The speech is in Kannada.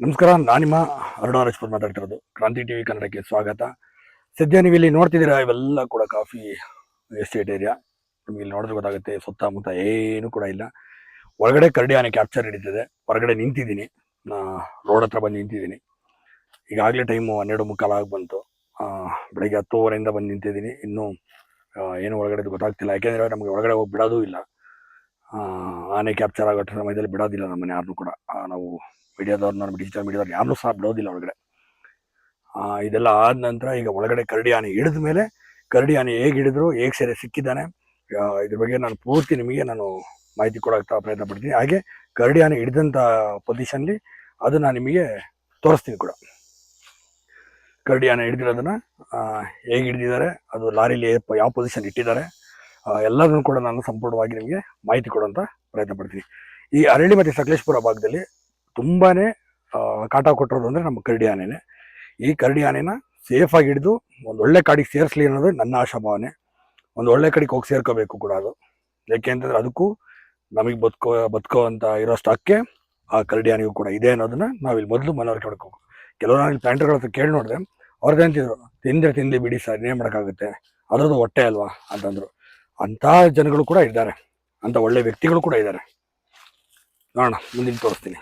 ನಮಸ್ಕಾರ ನಾನು ನಿಮ್ಮ ಅರುಣ ರಾಜ್ಪೂತ್ ಮಾತಾಡ್ತಿರೋದು. ಕ್ರಾಂತಿ ಟಿವಿ ಕನ್ನಡಕ್ಕೆ ಸ್ವಾಗತ. ಸದ್ಯ ನೀವು ಇಲ್ಲಿ ನೋಡ್ತಿದ್ದೀರಾ ಇವೆಲ್ಲ ಕೂಡ ಕಾಫಿ ಎಸ್ಟೇಟ್ ಏರಿಯಾ ನಿಮ್ಗೆ ಇಲ್ಲಿ ನೋಡಿದ್ರೆ ಗೊತ್ತಾಗುತ್ತೆ ಸುತ್ತಮುತ್ತ ಏನು ಕೂಡ ಇಲ್ಲ. ಒಳಗಡೆ ಕರಡಿ ಆನೆ ಕ್ಯಾಪ್ಚರ್ ಹಿಡಿತಿದೆ ಹೊರಗಡೆ ನಿಂತಿದ್ದೀನಿ. ರೋಡ್ ಹತ್ರ ಬಂದು ನಿಂತಿದ್ದೀನಿ. ಈಗಾಗಲೇ ಟೈಮು ಹನ್ನೆರಡು ಮುಕ್ಕಾಲು ಆಗಿ ಬಂತು. ಬೆಳಗ್ಗೆ ಹತ್ತುವರೆಯಿಂದ ಬಂದು ನಿಂತಿದ್ದೀನಿ. ಇನ್ನೂ ಏನು ಒಳಗಡೆ ಗೊತ್ತಾಗ್ತಿಲ್ಲ. ಯಾಕೆಂದರೆ ನಮಗೆ ಒಳಗಡೆ ಹೋಗಿ ಬಿಡೋದೂ ಇಲ್ಲ. ಆನೆ ಕ್ಯಾಪ್ಚರ್ ಆಗೋ ಸಮಯದಲ್ಲಿ ಬಿಡೋದಿಲ್ಲ ನಮ್ಮನೆ ಯಾರನ್ನೂ ಕೂಡ. ಆ, ನಾವು ನಾನು ಡಿಜಿಟಲ್ ಮೀಡಿಯಾದವ್ರು ಯಾರು ಸಹ ಬಿಡೋದಿಲ್ಲ ಒಳಗಡೆ. ಇದೆಲ್ಲ ಆದ ನಂತರ ಈಗ ಒಳಗಡೆ ಕರಡಿ ಆನೆ ಹಿಡಿದ ಮೇಲೆ ಕರಡಿ ಆನೆ ಹೇಗೆ ಹಿಡಿದ್ರು, ಹೇಗೆ ಸೆರೆ ಸಿಕ್ಕಿದ್ದಾನೆ ಇದ್ರ ಬಗ್ಗೆ ನಾನು ಪೂರ್ತಿ ನಿಮಗೆ ನಾನು ಮಾಹಿತಿ ಕೊಡೋಕ್ಕೆ ಪ್ರಯತ್ನ ಪಡ್ತೀನಿ. ಹಾಗೆ ಕರಡಿ ಆನೆ ಹಿಡಿದಂಥ ಪೊಸಿಷನ್ಲಿ ಅದು ನಾನು ನಿಮಗೆ ತೋರಿಸ್ತೀನಿ ಕೂಡ. ಕರಡಿ ಆನೆ ಹಿಡಿದಿರೋದನ್ನ ಹೇಗೆ ಹಿಡಿದಿದ್ದಾರೆ, ಅದು ಲಾರಿಲಿ ಯಾವ ಪೊಸಿಷನ್ ಇಟ್ಟಿದ್ದಾರೆ ಎಲ್ಲದನ್ನು ಕೂಡ ನಾನು ಸಂಪೂರ್ಣವಾಗಿ ನಿಮಗೆ ಮಾಹಿತಿ ಕೊಡುವಂಥ ಪ್ರಯತ್ನ ಪಡ್ತೀನಿ. ಈ ಅರಳಿ ಮತ್ತು ಸಕಲೇಶ್ಪುರ ಭಾಗದಲ್ಲಿ ತುಂಬಾನೇ ಆ, ಕಾಟ ಕೊಟ್ಟಿರೋದು ಅಂದರೆ ನಮ್ಮ ಕರಡಿ ಆನೆನೆ. ಈ ಕರಡಿ ಆನೆನ ಸೇಫಾಗಿ ಹಿಡಿದು ಒಂದು ಒಳ್ಳೆ ಕಾಡಿಗೆ ಸೇರಿಸ್ಲಿ ಅನ್ನೋದು ನನ್ನ ಆಶಾಭಾವನೆ ಒಂದು ಒಳ್ಳೆ ಕಡೆಗೆ ಹೋಗಿ ಸೇರ್ಕೋಬೇಕು ಕೂಡ ಅದು. ಯಾಕೆ ಅಂತಂದ್ರೆ ಅದಕ್ಕೂ ನಮಗೆ ಬದುಕೋ ಬದುಕೋ ಅಂತ ಇರೋ ಸ್ಟಾಕ್ಗೆ ಆ ಕರಡಿ ಆನೆಗೂ ಕೂಡ ಇದೆ ಅನ್ನೋದನ್ನ ನಾವಿಲ್ಲಿ ಮೊದಲು ಮನವರಿಕೆ ಮಾಡ್ಕೋಬೇಕು. ಕೆಲವರು ನಾನು ಪ್ಯಾಂಟರ್ಗಳ ಹತ್ರ ಕೇಳಿ ನೋಡಿದೆ ಅವ್ರದ್ದು ಅಂತಿದ್ರು ತಿಂದ್ರೆ ತಿಂದು ಬಿಡಿ ಸರ್ ಇನ್ನೇನು ಮಾಡೋಕ್ಕಾಗುತ್ತೆ? ಅದರದ್ದು ಹೊಟ್ಟೆ ಅಲ್ವಾ? ಅಂತಂದ್ರು. ಅಂಥ ಜನಗಳು ಕೂಡ ಇದ್ದಾರೆ. ಅಂಥ ಒಳ್ಳೆ ವ್ಯಕ್ತಿಗಳು ಕೂಡ ಇದ್ದಾರೆ. ನೋಡೋಣ ಮುಂದಿನ ತೋರಿಸ್ತೀನಿ.